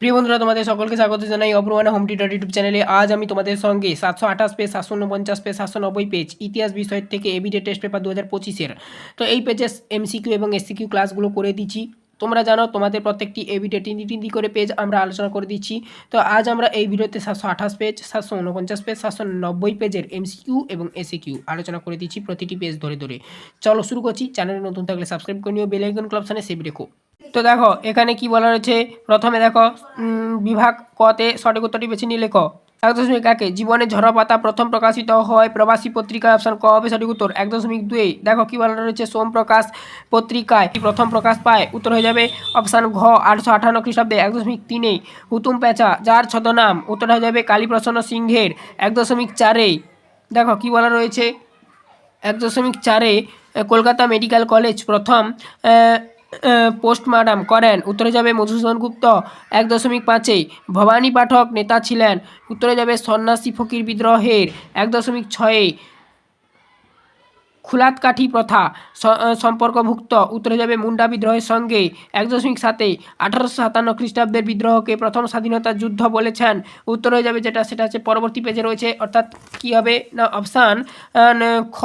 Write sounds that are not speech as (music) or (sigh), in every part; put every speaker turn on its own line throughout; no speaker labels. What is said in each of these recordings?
প্রিয় বন্ধুরা, তোমাদের সকলকে স্বাগত জানাই অপরমানে হোম টিটার ইউটিউব চ্যানেলে আজ আমি তোমাদের সঙ্গে সাতশো আঠাশ পেজ সাতশো উনপঞ্চাশ পেজ সাতশো নব্বই পেজ ইতিহাস বিষয়ের থেকে এবিডে টেস্ট পেপার দু হাজার পঁচিশের। তো এই পেজে এমসিকিউ এবং এসসিকিউ ক্লাসগুলো করে দিচ্ছি। তোমরা জানো, তোমাদের প্রত্যেকটি এবিডে তিনটি তিনটি করে পেজ আমরা আলোচনা করে দিচ্ছি। তো আজ আমরা এই ভিডিওতে সাতশো আঠাশ পেজ সাতশো উনপঞ্চাশ পেজ সাতশো নব্বই পেজের এমসিকিউ এবং এসিকিউ আলোচনা করে দিচ্ছি প্রতিটি পেজ ধরে ধরে। চলো শুরু করছি চ্যানেলে নতুন থাকলে সাবস্ক্রাইব করে নিও বেল আইকন ক্লাবসানে সেভ রেখো। তো দেখো, এখানে কি বলা রয়েছে? প্রথমে দেখো বিভাগ কতে সঠিক উত্তরটি বেছে নিয়ে লেখো এক দশমিক একে, জীবনে ঝরা পাতা প্রথম প্রকাশিত হয় প্রবাসী পত্রিকায় অপশন ক হবে সঠিক উত্তর এক দশমিক দুই। দেখো, কি বলা রয়েছে? সোম প্রকাশ পত্রিকায় প্রথম প্রকাশ পায়? উত্তর হয়ে যাবে অপশান ঘ, আটশো আঠান্ন খ্রিস্টাব্দে এক দশমিক তিনে। হুতুম পেঁচা, যার ছদনাম উত্তর হয়ে যাবে কালীপ্রসন্ন সিংহের এক দশমিক চারে। দেখো, কি বলা রয়েছে? এক দশমিক চারে, কলকাতা মেডিকেল কলেজ প্রথম পোস্টমার্টাম করেন। উত্তরে যাবে মধুসূদন গুপ্ত, এক দশমিক পাঁচে ভবানী পাঠক নেতা ছিলেন, উত্তরে যাবে সন্ন্যাসী ফকির বিদ্রোহের, এক দশমিক ছয়ে খুলাতকাঠি প্রথা সম্পর্কভুক্ত, উত্তরে যাবে মুন্ডা বিদ্রোহের সঙ্গে, এক দশমিক সাতে আঠারোশো সাতান্ন খ্রিস্টাব্দের বিদ্রোহকে প্রথম স্বাধীনতা যুদ্ধ বলেছেন। উত্তর যাবে যেটা, সেটা হচ্ছে পরবর্তী পেজে রয়েছে, অর্থাৎ কি হবে না অপশান খ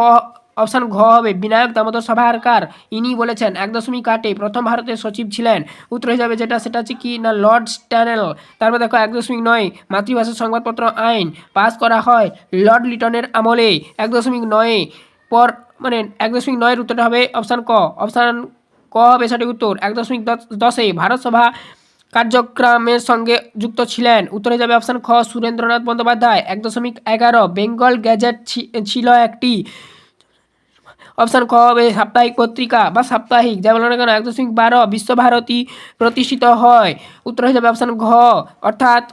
অপশান ঘ হবে। বিনায়ক দামোদর সভারকার, ইনি বলেছেন, এক দশমিক আটে প্রথম ভারতের সচিব ছিলেন। উত্তর যাবে যেটা, সেটা হচ্ছে কি না, লর্ড স্ট্যানেল। তারপর দেখো, এক দশমিক নয়, মাতৃভাষা সংবাদপত্র আইন পাস করা হয় লর্ড লিটনের আমলে। এক দশমিক নয়ে পর মানে এক দশমিক নয়ের উত্তরটা হবে অপশান ক। অপশান ক হবে সঠিক উত্তর। এক দশমিক দশ- দশে ভারত সভা কার্যক্রমের সঙ্গে যুক্ত ছিলেন। উত্তরে যাবে অপশান খ, সুরেন্দ্রনাথ বন্দ্যোপাধ্যায়। এক দশমিক এগারো, বেঙ্গল গ্যাজেট ছিল একটি অপশান খ হবে সাপ্তাহিক পত্রিকা বা সাপ্তাহিক যেমন না কেন এক দশমিক বারো বিশ্বভারতী প্রতিষ্ঠিত হয়। উত্তর হয়ে যাবে অপশান ঘ, অর্থাৎ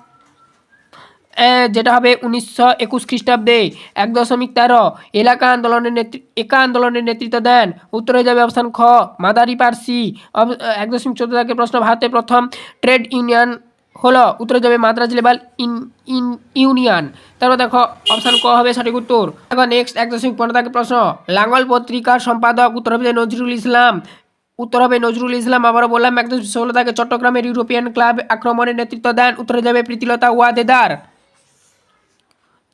যেটা হবে উনিশশো একুশ খ্রিস্টাব্দে, এক দশমিক তেরো। এলাকা আন্দোলনের নেতৃ, একা আন্দোলনের নেতৃত্ব দেন। উত্তরে যাবে অপশান খ মাদারি পার্সি এক দশমিক চোদ্দ থেকে প্রশ্ন, ভারতের প্রথম ট্রেড ইউনিয়ন হলো উত্তরে যাবে Madras level in in, union. তারপর দেখো, অপশান ক হবে সঠিক উত্তর। দেখো নেক্সট এক দশমিক পনেরো থেকে প্রশ্ন। লাঙ্গল পত্রিকার সম্পাদক উত্তর হবে নজরুল ইসলাম। উত্তর হবে নজরুল ইসলাম, আবারও বললাম, এক দশমিক ষোলো থেকে চট্টগ্রামের ইউরোপিয়ান ক্লাব আক্রমণের নেতৃত্ব দেন উত্তরে যাবে প্রীতিলতা ওয়াদেদার।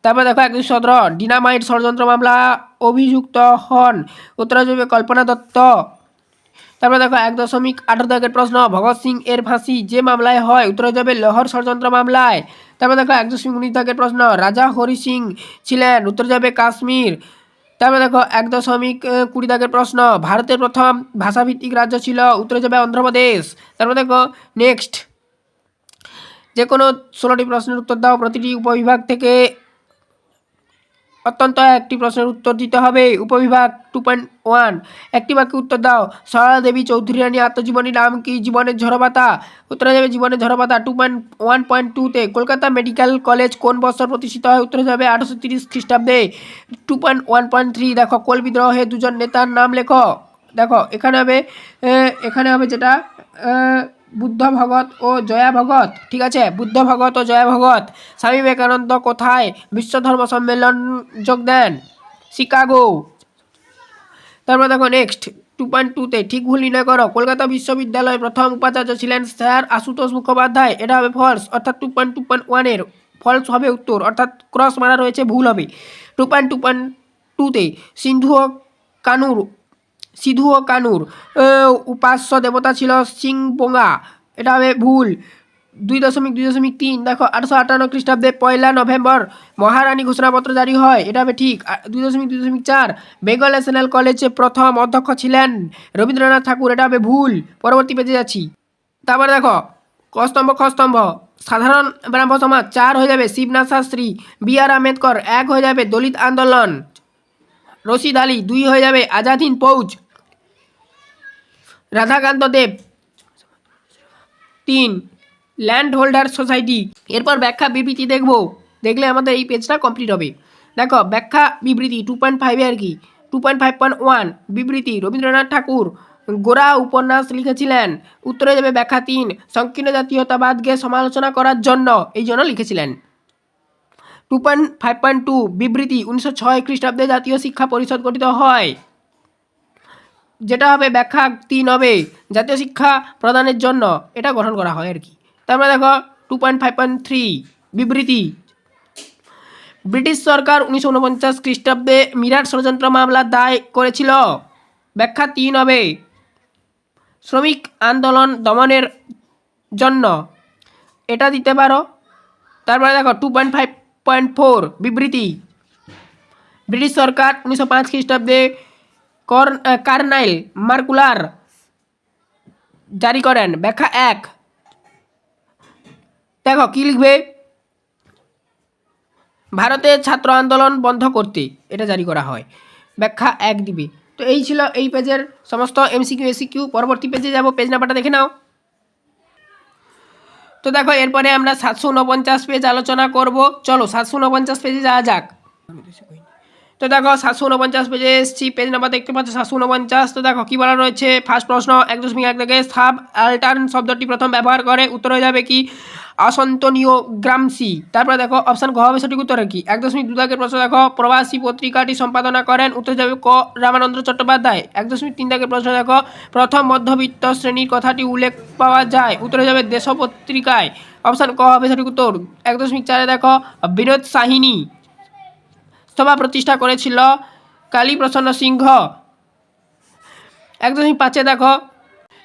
তারপর দেখো একশো সতেরো, ডিনামাইট ষড়যন্ত্র মামলা, অভিযুক্ত হন। উত্তরে যাবে কল্পনা দত্ত। তারপরে দেখো এক দশমিক আঠারো দাগের প্রশ্ন, ভগৎ সিং এর ফাঁসি যে মামলায় হয়, উত্তরে যাবে লহর ষড়যন্ত্র মামলায়। তারপর দেখো এক দশমিক উনিশ দাগের প্রশ্ন, রাজা হরি সিং ছিলেন, উত্তর যাবে কাশ্মীর। তারপরে দেখো এক দশমিক কুড়ি দাগের প্রশ্ন, ভারতের প্রথম ভাষাভিত্তিক রাজ্য ছিল, উত্তরে যাবে অন্ধ্রপ্রদেশ। তারপরে দেখো নেক্সট যে কোনো ষোলোটি প্রশ্নের উত্তর দাও, প্রতিটি উপবিভাগ থেকে অত্যন্ত একটি প্রশ্নের উত্তর দিতে হবে। উপবিভাগ টু পয়েন্ট ওয়ান একটি বাক্যে উত্তর দাও। সরলা দেবী চৌধুরী রানী আত্মজীবনী নাম কি? জীবনের ঝরপাতা উত্তরে যাবে জীবনের ঝরপাতা টু পয়েন্ট ওয়ান পয়েন্ট টুতে কলকাতা মেডিকেল কলেজ কোন বছর প্রতিষ্ঠিত হয়? উত্তরে যাবে আঠারোশো তিরিশ খ্রিস্টাব্দে two point one point three দেখো, কোল বিদ্রোহে দুজন নেতার নাম লেখো। দেখো, এখানে হবে এখানে হবে যেটা বুদ্ধ ভগত ও জয়া ভগত ঠিক আছে? বুদ্ধ ভগত ও জয়া ভগত স্বামী বিবেকানন্দ কোথায়? বিশ্ব ধর্ম সম্মেলন যোগ দেন, শিকাগো। তারপর দেখো নেক্সট টু পয়েন্ট টুতে ঠিক ভুল নির্ণয় করো, কলকাতা বিশ্ববিদ্যালয়ের প্রথম উপাচার্য ছিলেন স্যার আশুতোষ মুখোপাধ্যায়, এটা হবে ফলস অর্থাৎ টু পয়েন্ট টু পয়েন্ট ওয়ানের ফলস হবে উত্তর, অর্থাৎ ক্রস মারা রয়েছে, ভুল হবে। টু পয়েন্ট টু পয়েন্ট টুতে সিন্ধু ও কানুর সিধু ও কানুর উপাস্য দেবতা ছিল সিংবোঙ্গা এটা হবে ভুল। দুই দশমিক দুই দশমিক তিন। দেখো, আটশো আটান্ন খ্রিস্টাব্দে পয়লা নভেম্বর মহারানী ঘোষণাপত্র জারি হয়। এটা হবে ঠিক। দুই দশমিক দুই দশমিক চার। বেঙ্গল ন্যাশনাল কলেজে প্রথম অধ্যক্ষ ছিলেন রবীন্দ্রনাথ ঠাকুর। এটা হবে ভুল। পরবর্তী পেজে যাচ্ছি। তারপরে দেখো, কস্তম্ভ খস্তম্ভ সাধারণ ব্রাহ্ম সমাজ চার হয়ে যাবে শিবনাথ শাস্ত্রী, বি আর আম্বেদকর এক হয়ে যাবে দলিত আন্দোলন। রশিদ আলী দুই হয়ে যাবে আজাদ হিন্দ ফৌজ। রাধাকান্ত দেব। তিন ল্যান্ড হোল্ডার সোসাইটি। এরপর ব্যাখ্যা বিবৃতি দেখব। দেখলে আমাদের এই পেজটা কমপ্লিট হবে। দেখো, ব্যাখ্যা বিবৃতি টু পয়েন্ট ফাইভে আর কি? Two point five point one বিবৃতি রবীন্দ্রনাথ ঠাকুর গোরা উপন্যাস লিখেছিলেন। উত্তরে যাবে ব্যাখ্যা তিন, সংকীর্ণ জাতীয়তাবাদকে সমালোচনা করার জন্য এই জন্য লিখেছিলেন। Two point five point two বিবৃতি উনিশশো ছয় খ্রিস্টাব্দে জাতীয় শিক্ষা পরিষদ গঠিত হয়। যেটা হবে ব্যাখ্যা তিন হবে জাতীয় শিক্ষা প্রদানের জন্য। এটা গঠন করা হয় আর কি। তারপরে দেখো two point five point three বিবৃতি। ব্রিটিশ সরকার উনিশশো উনপঞ্চাশ খ্রিস্টাব্দে মিরাট ষড়যন্ত্র মামলা দায় করেছিল। ব্যাখ্যা তিন হবে। শ্রমিক আন্দোলন দমনের জন্য। এটা দিতে পারো। তারপরে দেখো two point five point four বিবৃতি। ব্রিটিশ সরকার উনিশশো পাঁচ খ্রিস্টাব্দে কার্নাইল, মার্কুলার জারি করেন ব্যাখ্যা এক। দেখো, কি লিখবে? ভারতের ছাত্র আন্দোলন বন্ধ করতে, এটা জারি করা হয়। ব্যাখ্যা এক দিবে। তো এই ছিল এই পেজের সমস্ত এমসিকিউ এসিকিউ পরবর্তী পেজে যাব, পেজ নাম্বারটা দেখে নাও। তো দেখো, এরপরে আমরা সাতশো উনপঞ্চাশ পেজ আলোচনা করব। চলো, সাতশো উনপঞ্চাশ পেজে যাওয়া যাক। তো দেখো, সাতশো উনপঞ্চাশ পেজে এসেছি পেজ নাম্বার দেখতে পাচ্ছ, সাতশো উনপঞ্চাশ। তো দেখো, কী বলা রয়েছে? ফার্স্ট প্রশ্ন, এক দশমিক এক থেকে সাব আল্টার্ন শব্দটি প্রথম ব্যবহার করে, উত্তর হয়ে যাবে কি? অসন্তনীয় গ্রামসি। তারপরে দেখো অপশান গ হবে সঠিক উত্তর কি? এক দশমিক দু দাগের প্রশ্ন, দেখো, প্রবাসী পত্রিকাটি সম্পাদনা করেন, উত্তর যাবে ক রামানন্দ চট্টোপাধ্যায়। এক দশমিক তিন দাগের প্রশ্ন, দেখো, প্রথম মধ্যবিত্ত শ্রেণির কথাটি উল্লেখ পাওয়া যায়, উত্তরে যাবে দেশ পত্রিকায় অপশান ক হবে সঠিক উত্তর। এক দশমিক চারে দেখো, বিনোদ সাহিনী। সভা প্রতিষ্ঠা করেছিল কালীপ্রসন্ন সিংহ। এক দশমিক পাঁচে দেখো।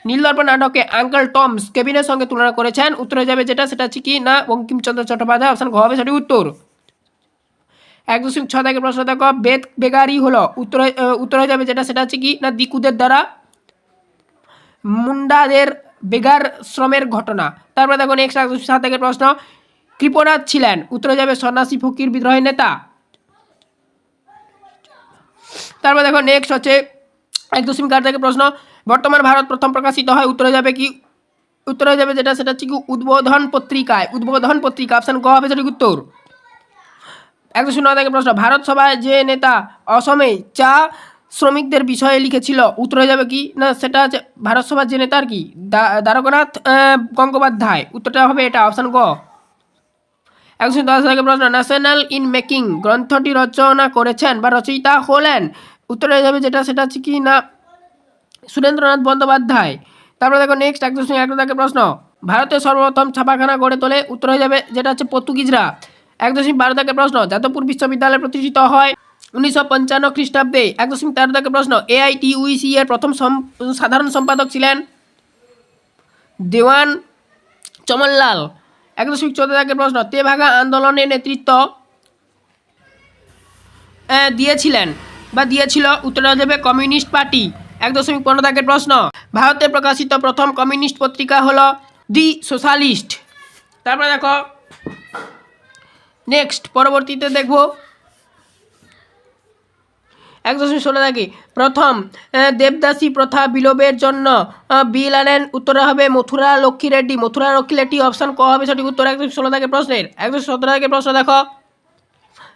নীলদর্পণ নাটকে আঙ্কেল টমস কেবিনের সঙ্গে তুলনা করেছেন। উত্তরে যাবে যেটা, সেটা হচ্ছে কি? না, বঙ্কিমচন্দ্র চট্টোপাধ্যায়, অপশান ঘ হবে সঠিক উত্তর। এক দশমিক ছ থেকে প্রশ্ন দেখো। বেদ বেগারি হলো। উত্তরে উত্তরে যাবে যেটা, সেটা হচ্ছে কি? না, দিকুদের দ্বারা মুন্ডাদের বেগার শ্রমের ঘটনা। তারপরে দেখো নেক্সট এক দশমিক সাত থেকে প্রশ্ন। কৃপনাথ ছিলেন। উত্তরে যাবে সন্ন্যাসী ফকির বিদ্রোহের নেতা। তারপর দেখো নেক্সট হচ্ছে এক দশমিক আট থেকে প্রশ্ন, বর্তমান ভারত প্রথম প্রকাশিত হয়, উত্তরে যাবে কি? উত্তরে যাবে যেটা, সেটা হচ্ছে কি উদ্বোধন পত্রিকায়। উদ্বোধন পত্রিকা অপশান ক হবে সঠিক উত্তর? এক দশমিক নয় থেকে প্রশ্ন, ভারত সভায় যে নেতা অসমে চা শ্রমিকদের বিষয়ে লিখেছিল, উত্তরে যাবে কি? না, সেটা হচ্ছে ভারত সভার যে নেতার কি? দ্বারকানাথ গঙ্গোপাধ্যায়। উত্তরটা হবে এটা অপশান গ একশো দশ থেকে প্রশ্ন ন্যাশনাল ইন মেকিং গ্রন্থটি রচনা করেছেন বা রচয়িতা হলেন? উত্তরে যাবে যেটা, সেটা হচ্ছে কি না? সুরেন্দ্রনাথ বন্দ্যোপাধ্যায়। তারপরে দেখো নেক্সট এক দশমিক এক থেকে প্রশ্ন। ভারতের সর্বপ্রথম ছাপাখানা গড়ে তোলে, উত্তর হয়ে যাবে যেটা হচ্ছে পর্তুগিজরা। এক দশমিক বারো থেকে প্রশ্ন, যাদবপুর বিশ্ববিদ্যালয় প্রতিষ্ঠিত হয় উনিশশো পঞ্চান্ন খ্রিস্টাব্দে। এক দশমিক তেরো থেকে প্রশ্ন এআইটিউইসি এর প্রথম সাধারণ সম্পাদক ছিলেন দেওয়ান চমনলাল। এক দশমিক চোদ্দ থেকে প্রশ্ন, তেভাগা আন্দোলনের নেতৃত্ব দিয়েছিলেন। বা দিয়েছিল উত্তর দেবে কমিউনিস্ট পার্টি। এক দশমিক পনেরো থেকে প্রশ্ন, ভারতে প্রকাশিত প্রথম কমিউনিস্ট পত্রিকা হলো দি সোশ্যালিস্ট। তারপরে দেখো, নেক্সট, পরবর্তীতে দেখব, এক দশমিক ষোলো থেকে প্রথম দেবদাসী প্রথা বিলোপের জন্য বিল আনেন, উত্তরে হবে মথুরা লক্ষ্মী রেড্ডি মথুরা লক্ষ্মী রেড্ডি অপশান ক হবে সঠিক উত্তর, এক দশমিক ষোলো থেকে প্রশ্নের। এক দশমিক সতেরো থেকে প্রশ্ন দেখো।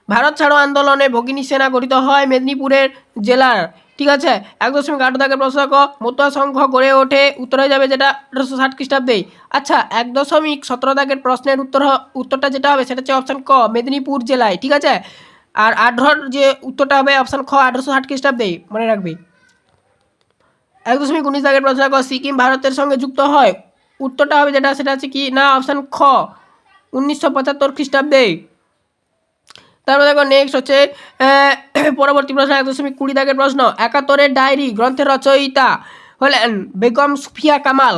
ভারত ছাড়ো আন্দোলনে ভগিনী সেনা গঠিত হয় মেদিনীপুরের জেলার, ঠিক আছে? এক দশমিক আট দাগের প্রশ্ন দেখো মতুয়া সংঘ গড়ে ওঠে, উত্তরে যাবে যেটা আঠারোশো ষাট খ্রিস্টাব্দে। আচ্ছা এক দশমিক সতেরো দাগের প্রশ্নের উত্তর উত্তরটা যেটা হবে সেটা হচ্ছে অপশান ক, মেদিনীপুর জেলায়, ঠিক আছে? আর আঠারোর যে উত্তরটা হবে অপশান খ, আঠারোশো ষাট খ্রিস্টাব্দে, মনে রাখবে। এক দশমিক উনিশ দাগের প্রশ্ন সিকিম ভারতের সঙ্গে যুক্ত হয়। উত্তরটা হবে যেটা, সেটা হচ্ছে কি? না অপশান খ, উনিশশো পঁচাত্তর খ্রিস্টাব্দে। তারপর দেখো নেক্সট হচ্ছে পরবর্তী প্রশ্ন এক দশমিক কুড়ি দাগের প্রশ্ন। একাত্তরের ডায়েরি গ্রন্থের রচয়িতা হলেন বেগম সুফিয়া কামাল।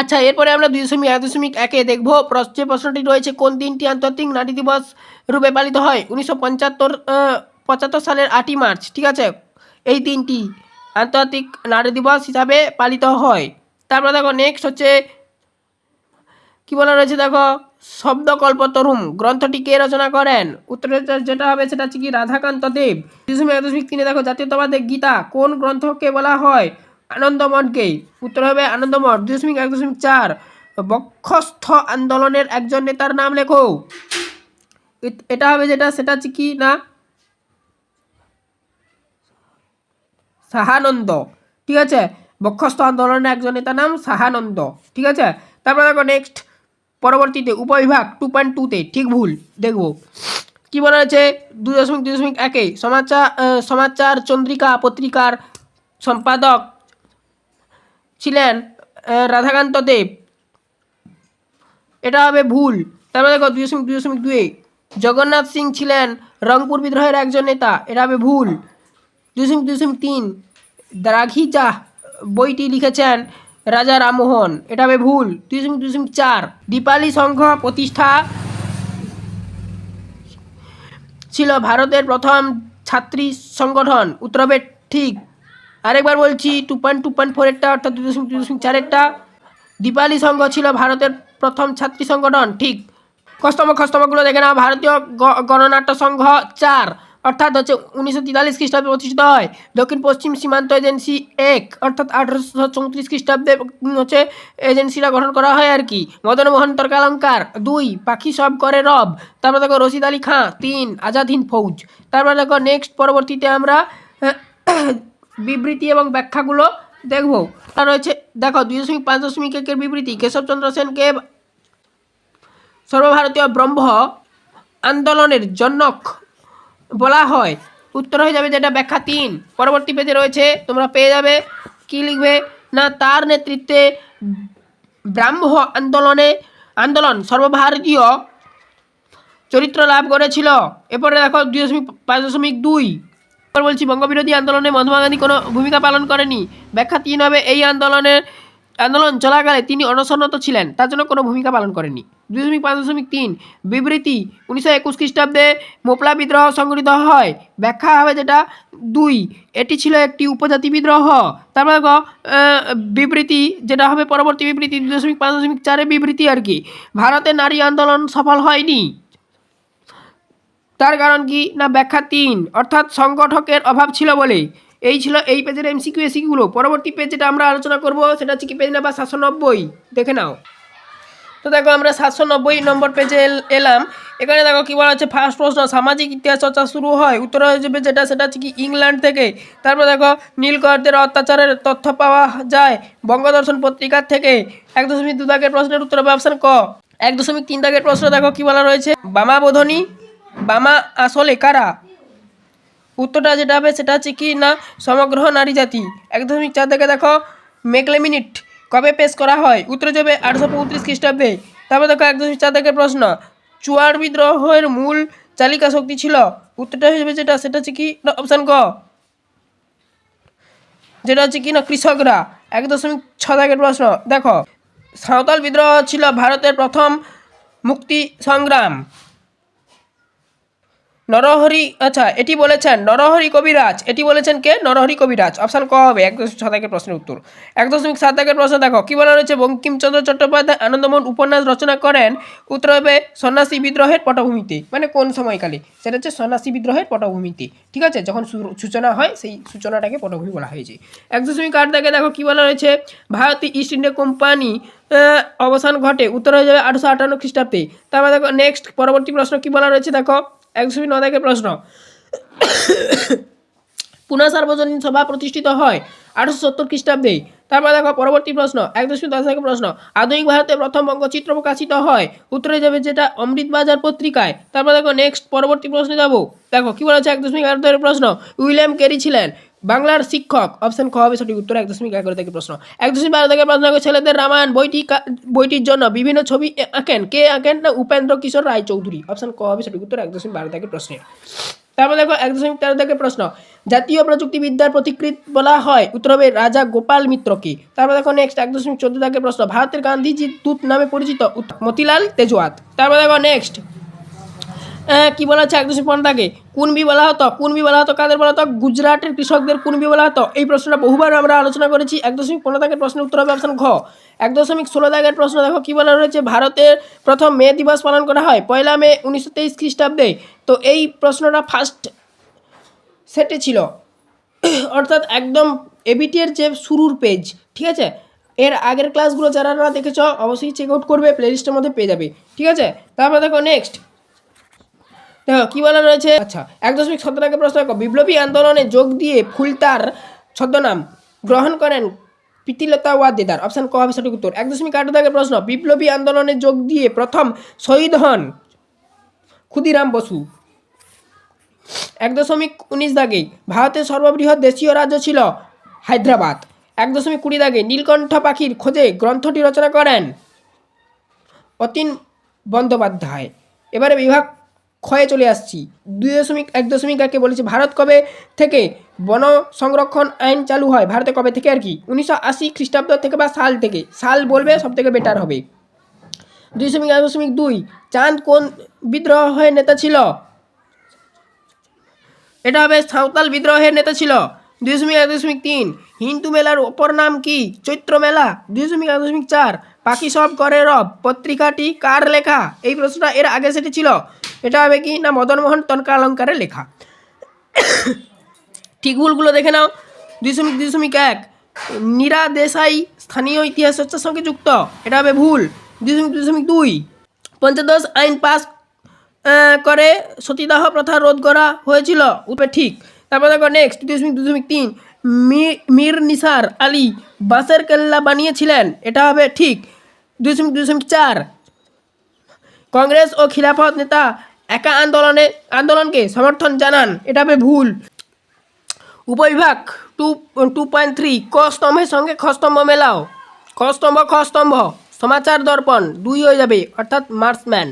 আচ্ছা এরপরে আমরা দুই দশমিক, এক দশমিক একে দেখব। যে প্রশ্নটি রয়েছে, কোন দিনটি আন্তর্জাতিক নারী দিবস রূপে পালিত হয়? উনিশশো পঁচাত্তর সালের আটই মার্চ, ঠিক আছে? এই দিনটি আন্তর্জাতিক নারী দিবস হিসাবে পালিত হয়। তারপর দেখো নেক্সট হচ্ছে কি বলা রয়েছে দেখো? শব্দকল্প তরুম গ্রন্থটি কে রচনা করেন? উত্তরে যেটা হবে সেটা হচ্ছে কি রাধাকান্ত দেব। দশমিক এক দশমিক তিনে দেখো, জাতীয়তাবাদের গীতা, কোন গ্রন্থকে বলা হয়? আনন্দমঠকে। উত্তর হবে আনন্দমঠ দশমিক এক দশমিক চার, বক্ষস্থ আন্দোলনের একজন নেতার নাম লেখো। এটা হবে যেটা, সেটা হচ্ছে কি না? সাহানন্দ। ঠিক আছে? বক্ষস্থ আন্দোলনের একজন নেতার নাম সাহানন্দ। ঠিক আছে? তারপরে দেখো নেক্সট পরবর্তীতে উপবিভাগ টু পয়েন্ট টুতে ঠিক ভুল, দেখব। কী বলা হয়েছে? দুই দশমিক দুই দশমিক একে, সমাচার সমাচার চন্দ্রিকা পত্রিকার সম্পাদক ছিলেন রাধাকান্ত দেব। এটা হবে ভুল। তারপরে দেখো, দুই দশমিক দুই দশমিক দুই জগন্নাথ সিং ছিলেন রংপুর বিদ্রোহের একজন নেতা, এটা হবে ভুল। দুই দশমিক দুই দশমিক তিন, দ্রাঘিজা বইটি লিখেছেন রাজা রামমোহন, এটা হবে ভুল। দুই দশমিক দুই দশমিক চার। দীপালি সংঘ প্রতিষ্ঠা ছিল ভারতের প্রথম ছাত্রী সংগঠন। উত্তর হবে ঠিক। আরেকবার বলছি টু পয়েন্ট টু পয়েন্ট ফোরেরটা অর্থাৎ দুই দশমিক দুই দশমিক চারেরটা দীপালি সংঘ ছিল ভারতের প্রথম ছাত্রী সংগঠন, ঠিক। কস্তম খস্তমগুলো দেখে নাও। ভারতীয় গণনাট্য সংঘ, চার। অর্থাৎ হচ্ছে উনিশশো তেতাল্লিশ খ্রিস্টাব্দে প্রতিষ্ঠিত হয়। দক্ষিণ পশ্চিম সীমান্ত এজেন্সি এক, অর্থাৎ আঠারোশো চৌত্রিশ খ্রিস্টাব্দে হচ্ছে এজেন্সিটা গঠন করা হয় আর কি। মদনমোহন তর্কালঙ্কার, দুই, পাখি সব করে রব। তারপর দেখো রশিদ আলী খাঁ, তিন, আজাদ হিন্দ ফৌজ। তারপর দেখো নেক্সট পরবর্তীতে আমরা বিবৃতি এবং ব্যাখ্যাগুলো দেখব। আর রয়েছে, দেখো দুই দশমিক পাঁচ দশমিক একের বিবৃতি। কেশবচন্দ্র সেনকে সর্বভারতীয় ব্রহ্ম আন্দোলনের জনক বলা হয়। উত্তর হয়ে যাবে যেটা ব্যাখ্যা তিন। পরবর্তী পেজে রয়েছে, তোমরা পেয়ে যাবে। কি লিখবে? না, তার নেতৃত্বে ব্রাহ্ম আন্দোলনে, আন্দোলন সর্বভারতীয় চরিত্র লাভ করেছিল। এরপরে দেখো, দুই দশমিক, পাঁচ দশমিক দুই। এরপর বলছি, বঙ্গবিরোধী আন্দোলনে মহাত্মা গান্ধী কোনো ভূমিকা পালন করেনি। ব্যাখ্যা তিন হবে, এই আন্দোলনের, আন্দোলন চলাকালে তিনি অনশনরত ছিলেন। তার জন্য কোনো ভূমিকা পালন করেনি। দুই দশমিক পাঁচ দশমিক তিন, বিবৃতি উনিশশো একুশ খ্রিস্টাব্দে মোপলা বিদ্রোহ সংগঠিত হয়। ব্যাখ্যা হবে যেটা দুই, এটি ছিল একটি উপজাতি বিদ্রোহ। তারপর বিবৃতি যেটা হবে পরবর্তী বিবৃতি, দুই দশমিক পাঁচ দশমিক চারে বিবৃতি আর কি। ভারতে নারী আন্দোলন সফল হয়নি। তার কারণ কি? না, ব্যাখ্যা তিন, অর্থাৎ সংগঠকের অভাব ছিল বলে। এই ছিল এই পেজের এমসিকিউ এসিকিউগুলো পরবর্তী পেজ যেটা আমরা আলোচনা করব, সেটা হচ্ছে কি পেজ নাম্বার সাতশো নব্বই। দেখে নাও। তো দেখো আমরা সাতশো নব্বই নম্বর পেজে এলাম। এখানে দেখো কি বলা হচ্ছে ফার্স্ট প্রশ্ন, সামাজিক ইতিহাস চর্চা শুরু হয়। উত্তর যাবে যেটা, সেটা হচ্ছে কি ইংল্যান্ড থেকে। তারপর দেখো নীলকরদের অত্যাচারের তথ্য পাওয়া যায় বঙ্গদর্শন পত্রিকার থেকে। এক দশমিক দু দাগের প্রশ্নের উত্তর হবে অপশন ক। এক দশমিক তিন দাগের প্রশ্ন দেখো কী বলা রয়েছে, বামা বোধনী, বামা আসলে কারা? উত্তরটা যেটা হবে সেটা হচ্ছে কি না, সমগ্র নারী জাতি। এক দশমিক চার থেকে দেখো মেকলে মিনিট কবে পেশ করা হয়? উত্তর যাবে আটশো পঁয়ত্রিশ খ্রিস্টাব্দে। তারপর দেখো এক দশমিক চার থেকে প্রশ্ন। চুয়ার বিদ্রোহের মূল চালিকা শক্তি ছিল। উত্তরটা যাবে যেটা, সেটা হচ্ছে কি? না অপশান ক। যেটা হচ্ছে কি? না, কৃষকরা। এক দশমিক ছ দাগের প্রশ্ন। দেখো, সাঁওতাল বিদ্রোহ ছিল ভারতের প্রথম মুক্তি সংগ্রাম। নরহরি আচ্ছা এটি বলেছেন নরহরি কবিরাজ। এটি বলেছেন কে? নরহরি কবিরাজ। অপশান ক হবে, এক দশমিক ছ দাগের প্রশ্নের উত্তর। এক দশমিক সাত দাগের প্রশ্ন দেখো, কী বলা রয়েছে? বঙ্কিমচন্দ্র চট্টোপাধ্যায় আনন্দমোহন উপন্যাস রচনা করেন উত্তর হবে সন্ন্যাসী বিদ্রোহের পটভূমিতে। মানে কোন সময়কালে? সেটা হচ্ছে সন্ন্যাসী বিদ্রোহের পটভূমিতে। ঠিক আছে? যখন সূচনা হয়, সেই সূচনাটাকে পটভূমি বলা হয়েছে। এক দশমিক আট দাগে দেখো, কী বলা রয়েছে? ভারতীয় ইস্ট ইন্ডিয়া কোম্পানি অবসান ঘটে, উত্তর হয়ে যাবে আটশো আটান্ন খ্রিস্টাব্দে। তারপর দেখো নেক্সট পরবর্তী প্রশ্ন কী বলা রয়েছে? দেখো এক নয় দাগের প্রশ্ন পুনা সার্বজনীন সভা প্রতিষ্ঠিত হয়। আঠারোশো সত্তর খ্রিস্টাব্দে তারপর দেখো পরবর্তী প্রশ্ন এক দশমিক দশ থেকে প্রশ্ন আধুনিক ভারতে প্রথম বঙ্গচিত্র প্রকাশিত হয়। উত্তরে যাবে যেটা অমৃতবাজার পত্রিকায় তারপর দেখো নেক্সট পরবর্তী প্রশ্নে যাব। দেখো, কি বলেছে এক দশমিক আট থেকে প্রশ্ন উইলিয়াম কেরি ছিলেন। বাংলার শিক্ষক অপশন খ হবে সঠিক উত্তর এক দশমিক এগারো থেকে প্রশ্ন। এক দশমিক বারো থেকে প্রশ্ন দেখো, ছেলেদের রামায়ণ বইটি বইটির জন্য বিভিন্ন ছবি আঁকেন। কে আঁকেন না? উপেন্দ্র কিশোর রায়চৌধুরী অপশন ক হবে সঠিক উত্তর এক দশমিক বারো থেকে প্রশ্নের তারপর দেখো এক দশমিক তেরো থেকে প্রশ্ন। জাতীয় প্রযুক্তিবিদ্যার প্রতিকৃত বলা হয় উত্তর হবে রাজা গোপাল মিত্রকে তারপর দেখো নেক্সট এক দশমিক চোদ্দ থেকে প্রশ্ন। ভারতের গান্ধীজি দূত নামে পরিচিত মতিলাল তেজওয়াত তারপর দেখো নেক্সট কি বলা হচ্ছে? এক দশমিক পনেরো থাকে কুনবি বলা হতো? কুনবি বলা হতো? কাদের বলা হতো? গুজরাটের কৃষকদের কুনবি বলা হতো? এই প্রশ্নটা বহুবার আমরা আলোচনা করেছি। এক দশমিক পনেরো দাগের প্রশ্নের উত্তর হবে অপশন ঘ। এক দশমিক ষোলো দাগের প্রশ্ন দেখো, কী বলা রয়েছে? ভারতের প্রথম মে দিবস পালন করা হয়। পয়লা মে উনিশশো তেইশ খ্রিস্টাব্দে। তো এই প্রশ্নটা ফার্স্ট সেটে ছিল। অর্থাৎ একদম এবিটি এর যে শুরুর পেজ ঠিক আছে? এর আগের ক্লাসগুলো যারা না দেখেছ, অবশ্যই চেক আউট করবে প্লেলিস্টের মধ্যে পেয়ে যাবে। ঠিক আছে? তারপর দেখো নেক্সট দেখো, কী বলা রয়েছে? আচ্ছা এক দশমিক সতেরো আগে প্রশ্ন বিপ্লবী আন্দোলনে যোগ দিয়ে ফুলতার ছদ্মনাম গ্রহণ করেন প্রীতিলতা ওয়াদ্দেদার। অপশান ক, হবে সঠিক উত্তর। এক দশমিক আট দাগের প্রশ্ন, বিপ্লবী আন্দোলনে যোগ দিয়ে প্রথম শহীদ হন ক্ষুদিরাম বসু। এক দশমিক উনিশ দাগে ভারতের সর্ববৃহৎ দেশীয় রাজ্য ছিল হায়দ্রাবাদ। এক দশমিক কুড়ি দাগে নীলকণ্ঠ পাখির খোঁজে গ্রন্থটি রচনা করেন অতীন বন্দ্যোপাধ্যায়। এবারে বিভাগ ক্ষয়ে চলে আসছি। দুই দশমিক, এক দশমিক একে বলেছে, ভারত কবে থেকে বন সংরক্ষণ আইন চালু হয়? ভারতে কবে থেকে আর কি? উনিশশো আশি খ্রিস্টাব্দ থেকে বা সাল থেকে। সাল বলবে সব থেকে বেটার হবে। দুই দশমিক, এক দশমিক দুই, চাঁদ কোন বিদ্রোহের নেতা ছিল? এটা হবে সাঁওতাল বিদ্রোহের নেতা ছিল। দুই দশমিক, এক দশমিক তিন, হিন্দু মেলার অপর নাম কি? চৈত্র মেলা। দুই দশমিক, এক দশমিক চার পাখি সব করে রব, পত্রিকাটি কার লেখা? এই প্রশ্নটা এর আগে সেটি ছিল। এটা হবে কি? না মদনমোহন তর্কালঙ্কারের লেখা। ঠিক ভুলগুলো দেখে নাও। দুই দশমিক এক। নীরা দেশাই স্থানীয় ইতিহাস চর্চার সঙ্গে যুক্ত। এটা হবে ভুল। দুই দশমিক দুই। পঞ্চদশ আইন পাস করে সতীদাহ প্রথা রোধ করা হয়েছিল। উপে ঠিক। তারপর দেখো নেক্সট দশমিক দশমিক তিন। মীর নিসার আলী বাসের কেল্লা বানিয়েছিলেন। এটা হবে ঠিক। দশমিক দশমিক চার। কংগ্রেস ও খিলাফত নেতা একা আন্দোলনে, আন্দোলনকে সমর্থন জানান, এটা হবে ভুল। উপবিভাগ টু টু পয়েন্ট থ্রি, ক স্তম্ভের সঙ্গে খ স্তম্ভ মেলাও। ক স্তম্ভ, খ স্তম্ভ, সমাচার দর্পণ, দুই হয়ে যাবে, অর্থাৎ মার্সম্যান।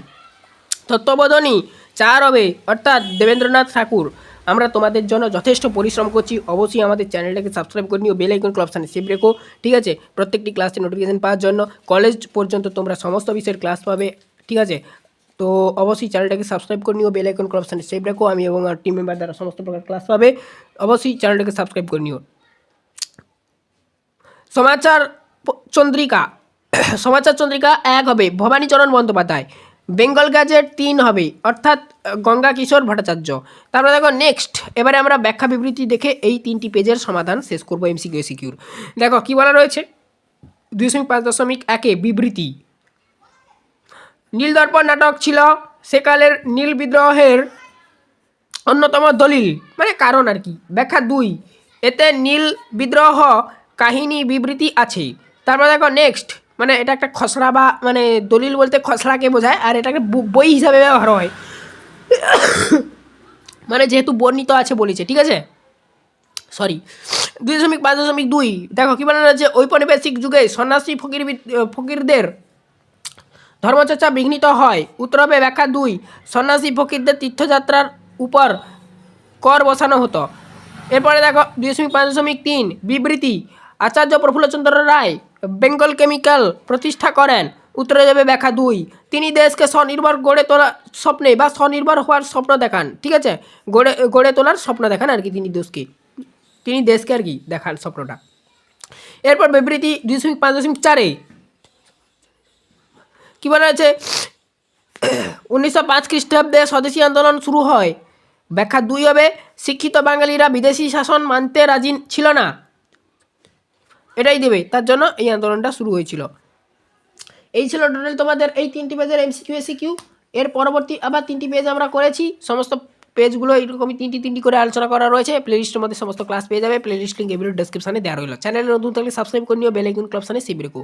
তত্ত্ববোধনী, চার হবে, অর্থাৎ দেবেন্দ্রনাথ ঠাকুর। আমরা তোমাদের জন্য যথেষ্ট পরিশ্রম করছি। অবশ্যই আমাদের চ্যানেলটাকে সাবস্ক্রাইব করে নিও, বেল আইকন ক্লাব সামনে সেভ রেখো, ঠিক আছে? প্রত্যেকটি ক্লাসের নোটিফিকেশন পাওয়ার জন্য কলেজ পর্যন্ত তোমরা সমস্ত বিষয়ের ক্লাস পাবে, ঠিক আছে? তো অবশ্যই চ্যানেলটাকে সাবস্ক্রাইব করে নিও বেল আইকন ক্লাব সেভ রাখো। আমি এবং আমার টিম মেম্বার দ্বারা সমস্ত প্রকার ক্লাস পাবে। অবশ্যই চ্যানেলটাকে সাবস্ক্রাইব করে নিও। সমাচার চন্দ্রিকা। (coughs) সমাচার চন্দ্রিকা এক হবে, ভবানীচরণ বন্দ্যোপাধ্যায়। বেঙ্গল গ্যাজেট তিন হবে, অর্থাৎ, গঙ্গা কিশোর ভট্টাচার্য। তারপরে দেখো নেক্সট এবারে আমরা ব্যাখ্যা বিবৃতি দেখে এই তিনটি পেজের সমাধান শেষ করব এমসিকিউ সিকিউর দেখো, কী বলা রয়েছে? দুই দশমিক পাঁচ দশমিক একে বিবৃতি। নীলদর্পণ নাটক ছিল, সেকালের নীল বিদ্রোহের অন্যতম দলিল মানে কারণ আর কি, ব্যাখ্যা দুই। এতে নীল বিদ্রোহ কাহিনী বিবৃতি আছে। তারপর দেখো নেক্সট মানে এটা একটা খসড়া বা মানে দলিল বলতে খসড়াকে বোঝায়, আর এটাকে বই হিসাবে ব্যবহার হয়। (coughs) মানে যেহেতু বর্ণিত আছে বলেছে, ঠিক আছে? সরি দুই দশমিক পাঁচ দশমিক দুই, দেখো কী বলা রয়েছে ঔপনিবেশিক যুগে সন্ন্যাসী ফকির ফকিরদের ধর্মচর্চা বিঘ্নিত হয়। উত্তরবে ব্যাখ্যা দুই, সন্ন্যাসী ফকিরদের তীর্থযাত্রার উপর কর বসানো হতো। এরপরে দেখো দুই দশমিক পাঁচ দশমিক তিন, বিবৃতি, আচার্য প্রফুল্লচন্দ্র রায় বেঙ্গল কেমিক্যাল প্রতিষ্ঠা করেন। উত্তরে যাবে ব্যাখ্যা দুই, তিনি দেশকে স্বনির্ভর গড়ে তোলা স্বপ্নে বা স্বনির্ভর হওয়ার স্বপ্ন দেখান। ঠিক আছে? গড়ে গড়ে তোলার স্বপ্ন দেখান আর কি তিনি দেশকে। তিনি দেশকে আর কি দেখান স্বপ্নটা। এরপর বিবৃতি দুই দশমিক পাঁচ দশমিক চারে কী বলা হয়েছে উনিশশো পাঁচ খ্রিস্টাব্দে স্বদেশী আন্দোলন শুরু হয়। ব্যাখ্যা দুই হবে, শিক্ষিত বাঙালিরা বিদেশি শাসন মানতে রাজি ছিল না। এটাই দেবে, তার জন্য এই আন্দোলনটা শুরু হয়েছিল। এই ছিল টোটাল তোমাদের এই তিনটি পেজের এমসিকিউ এসিকিউ এর পরবর্তী আবার তিনটি পেজ আমরা করেছি। সমস্ত পেজগুলো এইরকমই তিনটি তিনটি করে আলোচনা করা রয়েছে। প্লেলিস্টের মধ্যে সমস্ত ক্লাস পেয়ে যাবে। প্লেলিস্ট লিঙ্ক এগুলো ডেসক্রিপশনে দেওয়া রইল। চ্যানেলে নতুন থাকলে সাবস্ক্রাইব করে নিও বেল আইকন ক্লাবসানে সেভ রেখো।